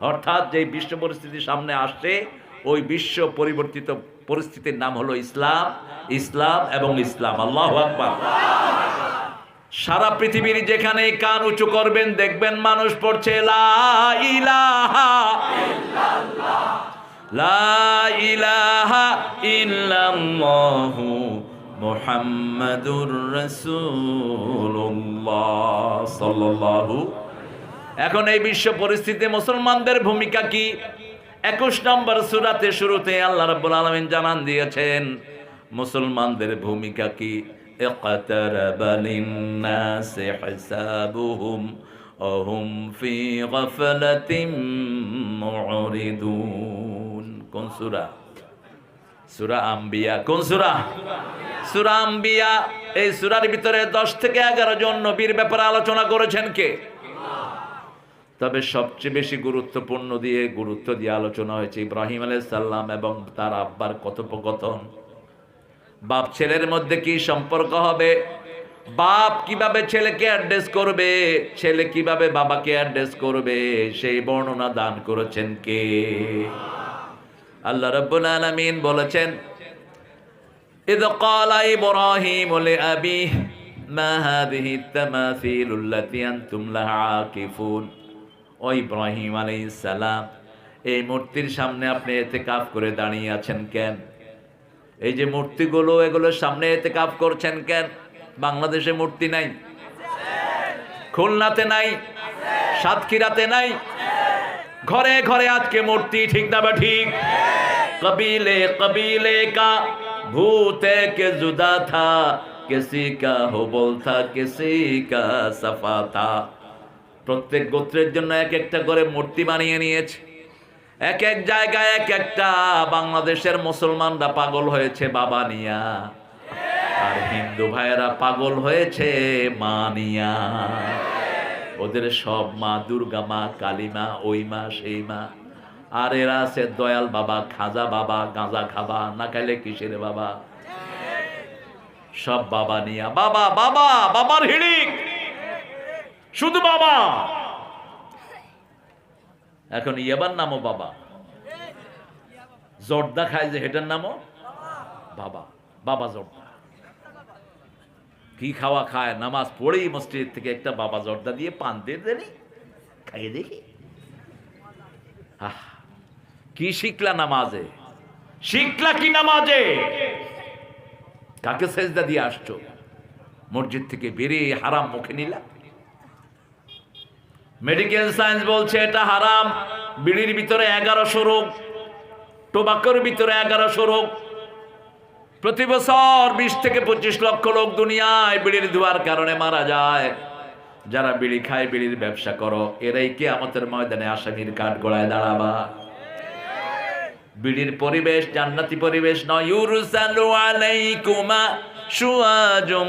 অর্থাৎ যে বিশ্ব পরিস্থিতি সামনে আসছে, ওই বিশ্ব পরিবর্তিত পরিস্থিতির নাম হলো ইসলাম ইসলাম এবং ইসলাম। আল্লাহ আকবার। সারা পৃথিবীর যেখানে কান উঁচু করবেন, দেখবেন মানুষ পড়ছে ইলাহা ইল্লাল্লাহু। সাল্লাল্লাহু এখন এই বিশ্ব পরিস্থিতি মুসলমানদের ভূমিকা কি? একুশ নম্বর সুরাতে শুরুতে আল্লাহ রব্বুল আলমিন জানান দিয়েছেন, মুসলমানদের ভূমিকা কি? এই সুরার ভিতরে দশ থেকে এগারো জন নবীর ব্যাপারে আলোচনা করেছেন কে? তবে সবচেয়ে বেশি গুরুত্বপূর্ণ দিয়ে গুরুত্ব দিয়ে আলোচনা হয়েছে ইব্রাহিম আলাইহিস সালাম এবং তার আব্বার কথোপকথন বাপ ছেলের মধ্যে কি সম্পর্ক হবে বাপ কিভাবে ছেলেকে অ্যাড্রেস করবে ছেলে কিভাবে বাবাকে অ্যাড্রেস করবে সেই বর্ণনা দান করেছেন কে আল্লাহ রাব্বুল আলামিন বলেছেন إذ قال إبراهيم لأبيه ما هذه التماثيل التي أنتم لها عاكفون ও ইব্রাহিম আলাইহিস সালাম, এই মূর্তির সামনে আপনি এতে কাফ করে দাঁড়িয়ে আছেন কেন? এই যে মূর্তিগুলো, এগুলোর সামনে এতে কাপ করছেন কেন? বাংলাদেশে মূর্তি নাই। খুলনাতে নাই। সাতক্ষীরাতে নাই। ঘরে ঘরে আজকে মূর্তি, ঠিক না বা ঠিক? কবিলে কবিলে কা, ভূতে কে জুদা থা, কিসি কা হোবল থা, কিসি কা সাফা থা। প্রত্যেক গোত্রের জন্য এক একটা করে মূর্তি বানিয়ে নিয়েছে। এক এক জায়গায় এক একটা বাংলাদেশের মুসলমানরা পাগল হয়েছে, বাবা নিয়া। আর হিন্দু ভাইয়েরা পাগল হয়েছে, মা নিয়া। ওদের সব মা, দুর্গা মা কালী মা ওই মা, সেই মা। আর এরা আছে দয়াল বাবা, খাজা বাবা, গাঁজা খাবা, না খাইলে কিসের বাবা? সব বাবা নিয়া। বাবা বাবা, বাবার হিড়িক। শুধু বাবা। এখন ইয়াবার নামও বাবা। জর্দা খায় যে হেটার নামও বাবা। বাবা জর্দা। কি খাওয়া খায় নামাজ পড়েই মসজিদ থেকে একটা বাবা জর্দা দিয়ে পান দিয়ে খাইয়ে দেখি। আহ, কি শিখলা নামাজে? শিখলা কি নামাজে? কাকে সেজদা দিয়ে আসছো? মসজিদ থেকে বেরিয়ে হারাম মুখে নিলা? মেডিকেল সায়েন্স বলছে এটা হারাম। বিড়ির ভিতরে এগারোশো রোগ, টোবাকোর ভিতরে এগারোশো রোগ। প্রতি বছর বিশ থেকে পঁচিশ লক্ষ লোক দুনিয়ায় বিড়ির ধোয়ার কারণে মারা যায়। যারা বিড়ি খায়, বিড়ির ব্যবসা করো। এরাই কি আমাদের ময়দানে আসামির কাঠ গড়ায় দাঁড়াবা। বিড়ির পরিবেশ জান্নাতি পরিবেশ নয়। ইউরসালু আলাইকুমা শুয়াজুম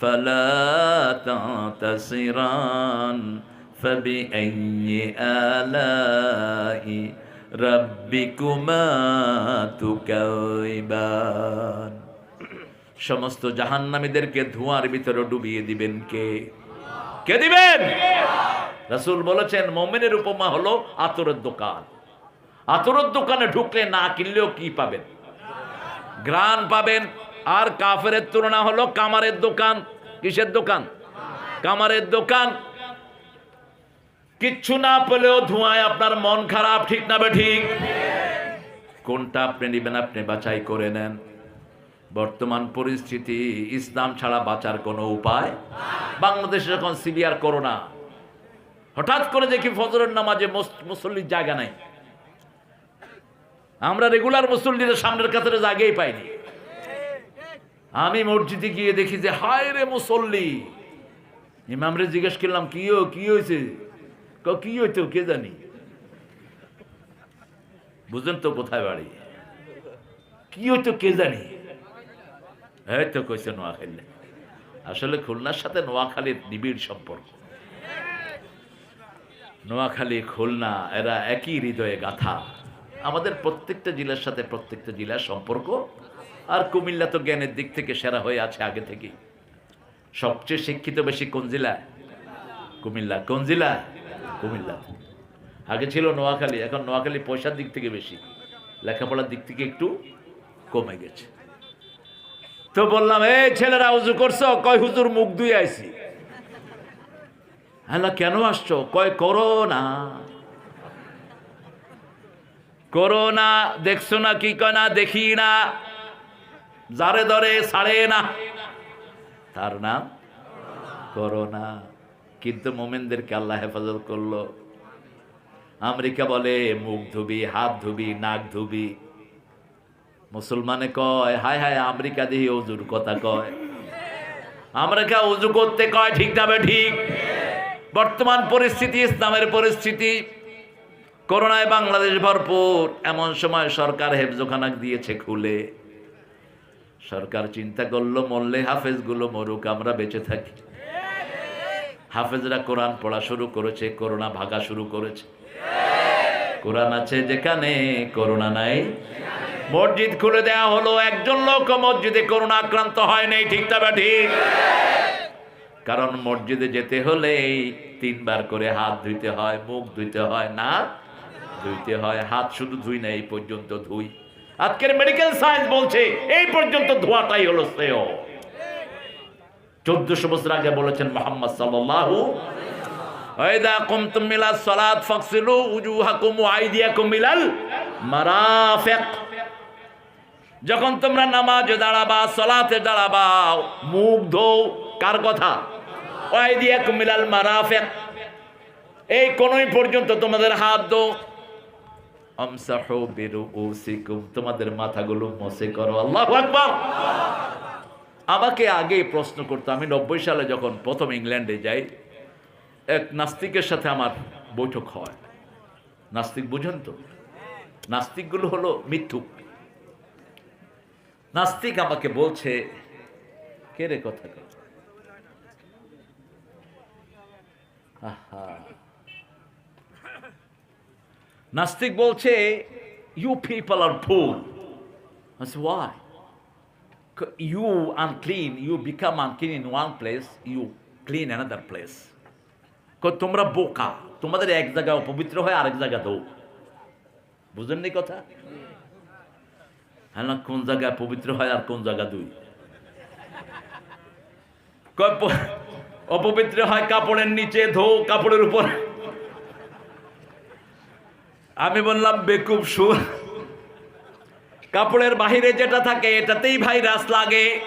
ফালা তাতাসিরান فبأي آلاء ربكما تكذبان সমস্ত জাহান্নামীদেরকে ধোঁয়ার ভিতরে ডুবিয়ে দিবেন কে কে দিবেন রাসূল বলেছেন মোমেনের উপমা হলো আতরের দোকান আতরের দোকানে ঢুকলে না কিনলেও কি পাবেন গ্রান পাবেন আর কাফের তুলনা হলো কামারের দোকান। কিসের দোকান? কামারের দোকান। কিচ্ছু না পেলেও ধোঁয়ায় আপনার মন খারাপ, ঠিক না বে ঠিক? কোনটা আপনি নেবেন, আপনি বাছাই করে নেন। বর্তমান পরিস্থিতি, ইসলাম ছাড়া বাঁচার কোনো উপায়? বাংলাদেশে যখন সিভিয়ার করোনা, হঠাৎ করে দেখি ফজরের নামাজে মুস- মুসল্লির জায়গা নাই। আমরা রেগুলার মুসল্লিদের সামনের কাতারে জায়গাই পাইনি। আমি মসজিদে গিয়ে দেখি যে, হায় রে মুসল্লি! ইমামরে জিজ্ঞেস করলাম, কি কি হয়েছে ক হইতো কে জানি? বুঝলেন তো কোথায় বাড়ি? কি হইতো কে জানি? এই তো কইছে নোয়াখালী আসলে খুলনার সাথে নোয়াখালীর নিবিড় সম্পর্ক। নোয়াখালী, খুলনা, এরা একই হৃদয়ে গাথা। আমাদের প্রত্যেকটা জেলার সাথে প্রত্যেকটা জেলার সম্পর্ক আর কুমিল্লা তো জ্ঞানের দিক থেকে সেরা হয়ে আছে আগে থেকে সবচেয়ে শিক্ষিত বেশি কোন জেলায় কুমিল্লা। কোন জেলা? কুমিল্লা। আগে ছিল নোয়াখালী, এখন নোয়াখালী পয়সার দিক থেকে বেশি। লেখাপড়ার দিক থেকে একটু কমে গেছে। তো বললাম এই ছেলেরা উজু করছ? কয় হুজুর মুখ ধুই আইছি? হ্যাঁ কেন আসছো? কয়, করোনা। করোনা, দেখছ না কি কয় না, দেখি না। যারে ধরে ছাড়ে না। তার নাম করোনা। কিন্তু মোমেনদেরকে আল্লাহ হেফাজত করল। আমেরিকা বলে, মুখ ধুবি, হাত ধুবি, নাক ধুবি। মুসলমানে কয়, হায় হায়, আমেরিকা দিয়ে অজুর কথা কয়। আমেরিকা উজু করতে কয়, ঠিক যাবে ঠিক? বর্তমান পরিস্থিতি, ইসলামের পরিস্থিতি। করোনায় বাংলাদেশ ভরপুর। এমন সময় সরকার হেফজোখানা দিয়েছে খুলে। সরকার চিন্তা করল, মরলে হাফেজগুলো মরুক, আমরা বেঁচে থাকি। হাফেজরা কোরআন পড়া শুরু করেছে, করোনা ভাগা শুরু করেছে। কোরআন আছে যেখানে, করোনা নাই। মসজিদ খুলে দেয়া হলো, একজন লোক মসজিদে করোনা আক্রান্ত হয় নাই, ঠিক তবে ঠিক? কারণ মসজিদে যেতে হলে তিনবার করে হাত ধুইতে হয়, মুখ ধুইতে হয় না ধুইতে হয়, হাত শুধু ধুই না, এই পর্যন্ত ধুই। আজকের মেডিকেল সায়েন্স বলছে, এই পর্যন্ত ধোয়াটাই হলো শ্রেয়। চোদ্দশো বছর আগে বলেছেন মোহাম্মদ ওয়াইদা কুমতুম মিলাস সালাত ফাগসিলু উজুহাকুম ওয়া আইদিয়াকুম মিলাল মারাফিক। যখন তোমরা নামাজে দাঁড়াবা, সালাতে দাঁড়াবা, মুখ ধোও, কার কথা? ওয়াইদিয়াকুম মিলাল মারাফিক। এই কোনই পর্যন্ত তোমাদের হাত দো আমসাহু বিরুউসিকুম, তোমাদের মাথাগুলো মসে করো। আল্লাহু আকবার। আমাকে আগে প্রশ্ন করতো, আমি নব্বই সালে যখন প্রথম ইংল্যান্ডে যাই, এক নাস্তিকের সাথে আমার বৈঠক হয়। নাস্তিক বুঝেন তো? নাস্তিকগুলো হলো মিথ্যুক। নাস্তিক আমাকে বলছে, কে রে কথা? আহা। নাস্তিক বলছে you people are fully unclean, you become unclean in one place, you clean another place. কই তোমরা বোকা তোমাদের এক জায়গায় অপবিত্র হয় আরেক জায়গা দৌ বুঝেন নি কথা? হ্যাঁ কোন জায়গায় পবিত্র হয় আর কোন জায়গা দুই? অপবিত্র হয় কাপড়ের নিচে ধো কাপড়ের উপর। আমি বললাম, বেকুব সুর। কাপড়ের বাহিরে যেটা থাকে, এটাতেই ভাইরাস লাগে।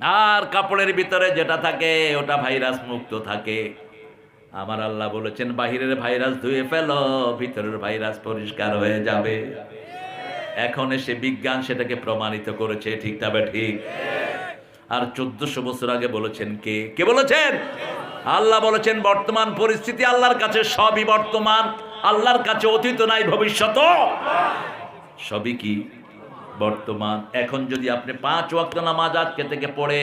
আর কাপড়ের ভিতরে যেটা থাকে, ওটা ভাইরাস মুক্ত থাকে। আমার আল্লাহ বলেছেন, বাহিরের ভাইরাস ধুয়ে ফেলো, ভিতরের ভাইরাস পরিষ্কার হয়ে যাবে। এখন এসে বিজ্ঞান সেটাকে প্রমাণিত করেছে, ঠিক তবে ঠিক? আর চোদ্দশো বছর আগে বলেছেন কে? কে বলেছেন? আল্লাহ বলেছেন, বর্তমান পরিস্থিতি আল্লাহর কাছে সবই বর্তমান। আল্লাহর কাছে অতীত নাই, ভবিষ্যৎ। সবই কি বর্তমান? এখন যদি আপনি পাঁচ ওয়াক্ত নামাজ আজকে থেকে পড়ে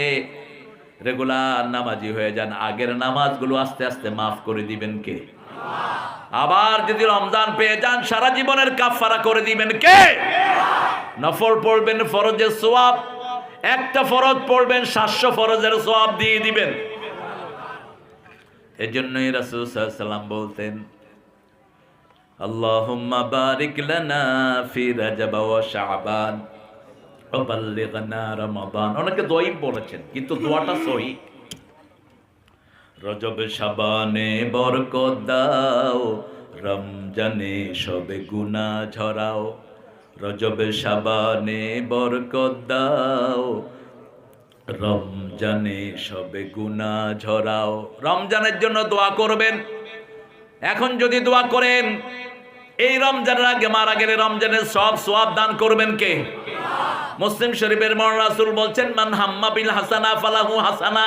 রেগুলার নামাজি হয়ে যান, আগের নামাজগুলো আস্তে আস্তে মাফ করে দিবেন কে? আবার যদি রমজান পেয়ে যান, সারা জীবনের কাফারা করে দিবেন কে? নফল পড়বেন, ফরজের সোয়াব। একটা ফরজ পড়বেন, সাতশো ফরজের সোয়াব দিয়ে দিবেন। এজন্যই রাসূল সাল্লাম বলতেন লানা ফি রাজাব ওয়া শাবান ওয়া বাল্লিগনা রমাদান। অনেকে দয়ীফ বলেছেন কিন্তু দোয়াটা সহি। রজব শাবানে বরকত দাও, রমজানে সবে গুনা ঝরাও। রজব শাবানে বরকত দাও, রমজানে সবে গুনা ঝরাও। রমজানের জন্য দোয়া করবেন। এখন যদি দোয়া করেন এই রমজানের আগে মারা গেলে রমজানের সব সোয়াব দান করবেন কে? মুসলিম শরীফের মন রাসূল বলছেন, মান হাম্মা বিল হাসানা ফালাহু হাসানা।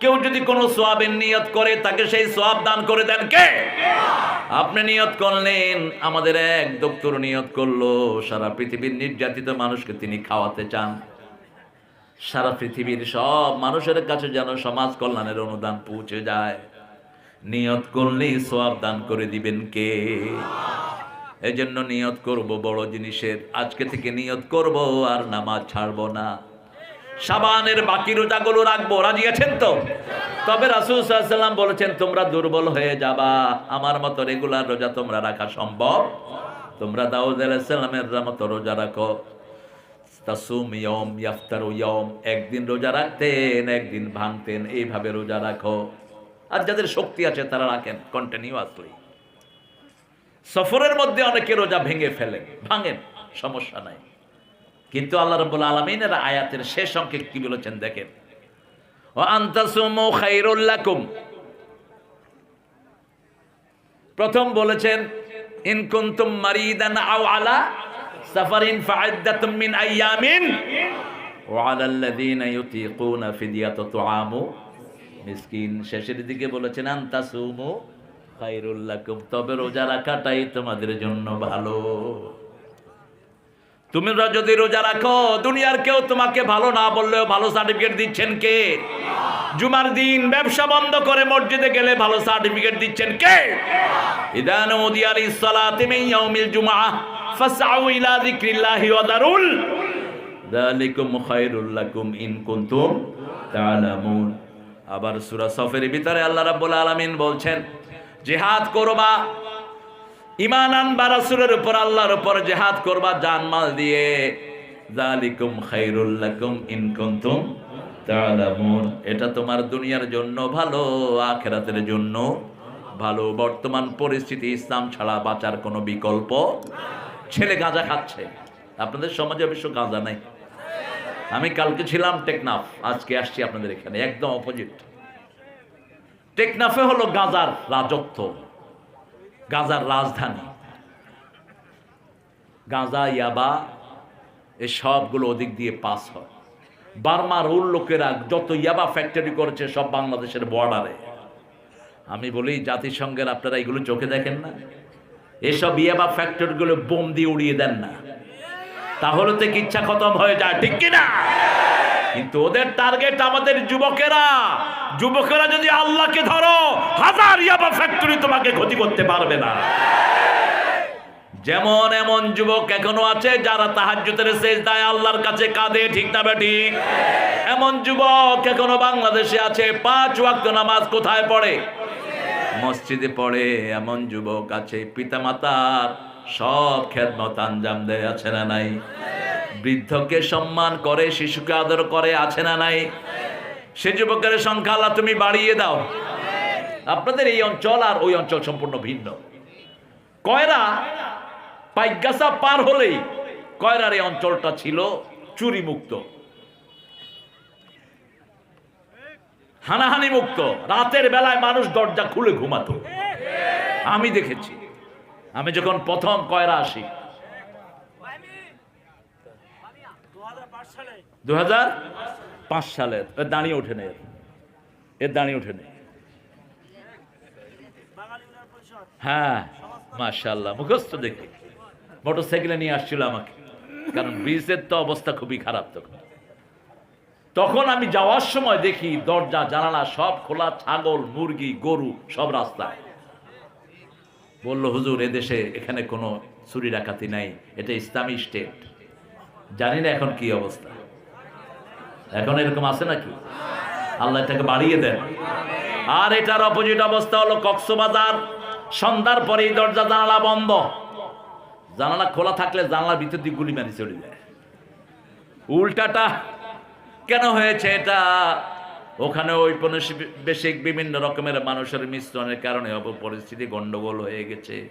কেউ যদি কোনো সোয়াবের নিয়ত করে, তাকে সেই সোয়াব দান করে দেন কে? আপনি নিয়ত করলেন, আমাদের এক দপ্তর নিয়ত করল, সারা পৃথিবীর নির্যাতিত মানুষকে তিনি খাওয়াতে চান। সারা পৃথিবীর সব মানুষের কাছে যেন সমাজ কল্যাণের অনুদান পৌঁছে যায়। নিয়ত করলেই সোয়াব দান করে দিবেন কে? এই জন্য নিয়ত করব বড় জিনিসের। আজকে থেকে নিয়ত করব আর নামাজ ছাড়বো না। সাবানের বাকি রোজাগুলো রাখব। রাজি আছেন তো? তবে রাসুল বলেছেন, তোমরা দুর্বল হয়ে যাবা। আমার মতো রেগুলার রোজা তোমরা রাখা সম্ভব। তোমরা দাউদ আলাইসাল্লামের মতো রোজা রাখো। তাসুম ইয়ম ইয়াফতারু একদিন রোজা রাখতেন, একদিন ভাঙতেন। এইভাবে রোজা রাখো। আর যাদের শক্তি আছে তারা রাখেন কন্টিনিউ কন্টিনিউয়াসলি সফরের মধ্যে অনেকে রোজা ভেঙে ফেলেন ভাঙেন, সমস্যা নাই। কিন্তু আল্লাহ রাব্বুল আলামিনের আয়াতের শেষ অঙ্কে কি বলেছেন দেখেন? ও প্রথম বলেছেন, ইন কুনতুম মারিদান আও আলা সাফারিন ফাইদ্দাতুম মিন আইয়ামিন ওয়া আলাল্লাযীনা ইউতিকুনা ফিদিয়াতু তুআমু মিসকিন। শেষের দিকে বলেছেন আন্তাসুমু খাইরুল তবে রোজা রাখাটাই তোমাদের জন্য ভালো। তুমি যদি রোজা রাখো, দুনিয়ার কেউ তোমাকে ভালো না বললেও ভালো সার্টিফিকেট দিচ্ছেন কে? জুমার দিন ব্যবসা বন্ধ করে মসজিদে গেলে ভালো সার্টিফিকেট দিচ্ছেন কে? ইদান উদিয়ার ইসসালাতি মিন ইয়াউমিল জুমআহ, ফাসআউ ইলা যিকরিল্লাহি ওয়া দারুল। যালিকুম খায়রুল লাকুম ইন কুনতুম তা'লামুন আবার সূরা সফের ভিতরে আল্লাহ রাব্বুল আলামিন বলছেন জিহাদ করবা। ইমান আনবা রাসূলের উপর, আল্লাহর উপর জেহাদ করবা, জানমাল দিয়ে। যালিকুম খায়রুল লাকুম ইন কুনতুম তা'লামুন এটা তোমার দুনিয়ার জন্য ভালো, আখিরাতের জন্য ভালো। বর্তমান পরিস্থিতি, ইসলাম ছাড়া বাঁচার কোনো বিকল্প ছেলে গাঁজা খাচ্ছে। আপনাদের সমাজে অবশ্য গাঁজা নাই। আমি কালকে ছিলাম টেকনাফ, আজকে আসছি আপনাদের এখানে, একদম অপোজিট টেকনাফে হলো গাঁজার রাজত্ব, গাঁজার রাজধানী। গাঁজা, ইয়াবা, এ সবগুলো ওদিক দিয়ে পাস হয়। বার্মার ওর লোকেরা যত ইয়াবা ফ্যাক্টরি করেছে সব বাংলাদেশের বর্ডারে আমি বলি, জাতিসংঘের আপনারা এগুলো চোখে দেখেন না? এসব ইয়াবা ফ্যাক্টরিগুলো বোম দিয়ে উড়িয়ে দেন না। তাহলে তো ইচ্ছা খতম হয়ে যায়, ঠিক কিনা? কিন্তু ওদের টার্গেট আমাদের যুবকেরা। যুবকেরা যদি আল্লাহকে ধরো, হাজার ইয়াবা ফ্যাক্টরি তোমাকে ক্ষতি করতে পারবে না। যেমন এমন যুবক এখনও আছে যারা তাহাজ্জুদের শেষ দায় আল্লাহর কাছে কাঁদে, ঠিক না বেটি? এমন যুবক এখনও বাংলাদেশে আছে, পাঁচ ওয়াক্ত নামাজ কোথায় পড়ে? মসজিদে পড়ে। এমন যুবক আছে পিতামাতার সব খেদমত আঞ্জাম দেয়, আছে না নাই? বৃদ্ধকে সম্মান করে, শিশুকে আদর করে, আছে না নাই? সে যুবকের সংখ্যা আল্লাহ তুমি বাড়িয়ে দাও। আপনাদের এই অঞ্চল আর ওই অঞ্চল সম্পূর্ণ ভিন্ন। কয়রা পাইগাসা পার হলেই কয়রার এই অঞ্চলটা ছিল চুরি মুক্ত হানাহানি মুক্ত রাতের বেলায় মানুষ দরজা খুলে ঘুমাতো। আমি দেখেছি। আমি যখন প্রথম কয়রা আসি? দু হাজার পাঁচ সালের এর দাঁড়িয়ে ওঠে নেই এর। দাঁড়িয়ে ওঠে নেই হ্যাঁ মাশাল্লাহ মুখস্থ দেখি। মোটর সাইকেলে নিয়ে আসছিল আমাকে। কারণ ব্রিজের তো অবস্থা খুবই খারাপ তখন। তখন আমি যাওয়ার সময় দেখি দরজা, জানালা সব খোলা, ছাগল, মুরগি, গরু সব রাস্তায়। বলল, হুজুর, এদেশে এখানে কোনো চুরি ডাকাতি নাই, এটা ইসলামী স্টেট। জানি না এখন কি অবস্থা। এখন এরকম আছে নাকি? আল্লাহ এটাকে বাড়িয়ে দেন। আর এটার অপোজিট অবস্থা হলো কক্সবাজার। সন্ধ্যার পরেই দরজা জানালা বন্ধ। জানালা খোলা থাকলে জানালার ভিতর দিয়ে গুলি মারি চলে যায়। উল্টাটা কেন হয়েছে এটা? ওখানে ঔপনিবেশিক বিভিন্ন রকমের মানুষের মিশ্রণের কারণে পরিস্থিতি গন্ডগোল হয়ে গেছে।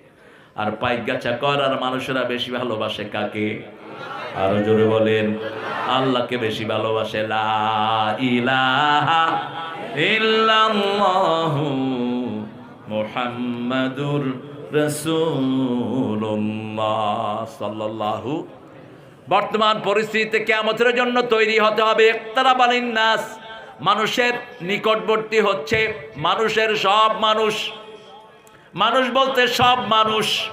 আর পাইগাছা আর মানুষেরা বেশি ভালোবাসে কাকে? আরও জোরে বলেন, আল্লাহকে বেশি ভালোবাসে। লা ইলাহা বর্তমান পরিস্থিতিতে কেমতের জন্য তৈরি হতে হবে একতারা বালিন নাস। মানুষের নিকটবর্তী হচ্ছে মানুষের সব মানুষ। মানুষ বলতে সব মানুষ।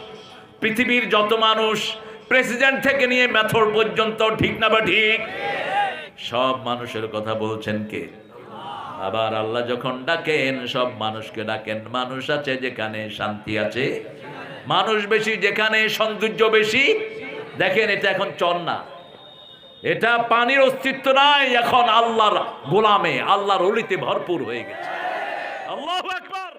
পৃথিবীর যত মানুষ, প্রেসিডেন্ট থেকে নিয়ে মেথর পর্যন্ত ঠিক না বা ঠিক? সব মানুষের কথা বলছেন কে? আবার আল্লাহ যখন ডাকেন, সব মানুষকে ডাকেন। মানুষ আছে যেখানে শান্তি আছে। মানুষ বেশি যেখানে সৌন্দর্য বেশি। দেখেন এটা এখন চর না। এটা পানির অস্তিত্ব নাই এখন আল্লাহর গোলামে আল্লাহর অলিতে ভরপুর হয়ে গেছে। আল্লাহ আকবার।